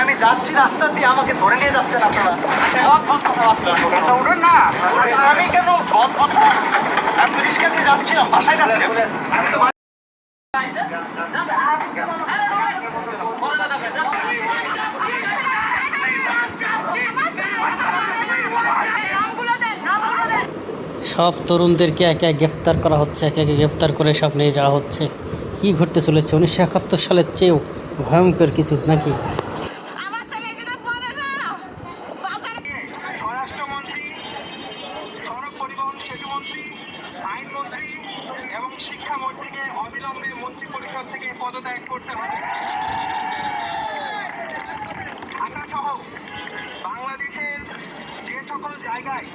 আমি যাচ্ছি রাস্তা দিয়ে আমাকে ধরে নিয়ে যাচ্ছেন আপনারা। অদ্ভুত কথাবার্তা। আচ্ছা না। আমি কেন অদ্ভুত? আমি রিক্সা দিয়ে যাচ্ছিলাম বাসায় যাচ্ছি আমি তো নামগুলো দেন নামগুলো দেন সব তরুণদেরকে একে একে গ্রেফতার করা হচ্ছে একে একে গ্রেফতার করে সব নিয়ে যাওয়া হচ্ছে। কি ঘটতে চলেছে? উনিশশো একাত্তর সালের চেয়েও ভয়ঙ্কর কিছু নাকি? আমার ছেলেগুলো পড়ে না। বাজারে স্বরাষ্ট্রমন্ত্রী সড়ক পরিবহন সেতুমন্ত্রী আইনমন্ত্রী এবং শিক্ষামন্ত্রীকে অবিলম্বে মন্ত্রী থেকে পদত্যাগ করতে হবে। ঢাকা বাংলাদেশের যে সকল জায়গায়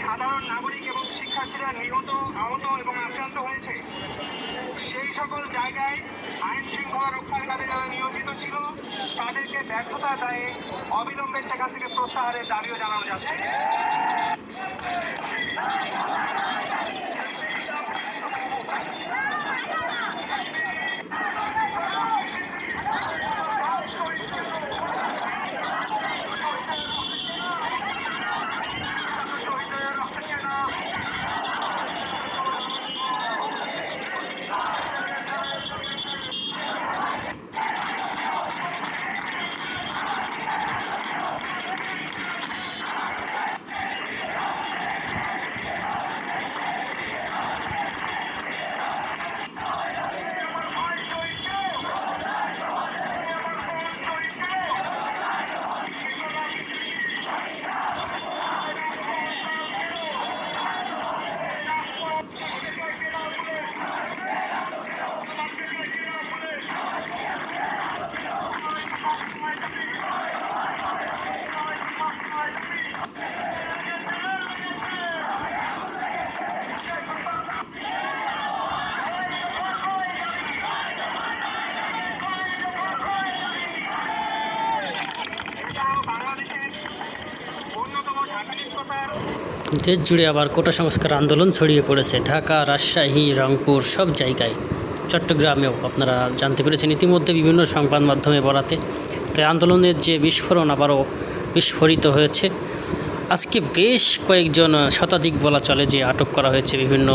সাধারণ নাগরিক এবং শিক্ষার্থীরা নিহত আহত এবং আক্রান্ত হয়েছে সেই সকল জায়গায় আইন শৃঙ্খলা রক্ষার কাজে যারা নিয়োজিত ছিল, তাদেরকে ব্যর্থতা দায়ে অবিলম্বে সেখান থেকে প্রত্যাহারের দাবিও জানানো যাচ্ছে। দেশ জুড়ে আবার কোটা সংস্কার আন্দোলন ছড়িয়ে পড়েছে। ঢাকা, রাজশাহী, রংপুর সব জায়গায়। চট্টগ্রামেও আপনারা জানতে পেরেছেন ইতিমধ্যে বিভিন্ন সংবাদ মাধ্যমে বরাতে। তাই আন্দোলনের যে বিস্ফোরণ আবারও বিস্ফোরিত হয়েছে। আজকে বেশ কয়েকজন শতাধিক বলা চলে যে আটক করা হয়েছে বিভিন্ন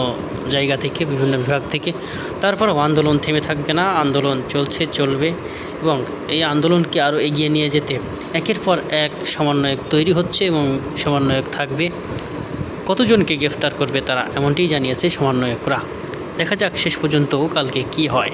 জায়গা থেকে, বিভিন্ন বিভাগ থেকে। তারপরও আন্দোলন থেমে থাকবে না। আন্দোলন চলছে, চলবে এবং এই আন্দোলনকে আরও এগিয়ে নিয়ে যেতে একের পর এক সমন্বয়ক তৈরি হচ্ছে এবং সমন্বয়ক থাকবে। কতজনকে গ্রেফতার করবে তারা এমনটি জানিয়েছে সমন্বয়করা। দেখা যাক শেষ পর্যন্ত কালকে কি হয়।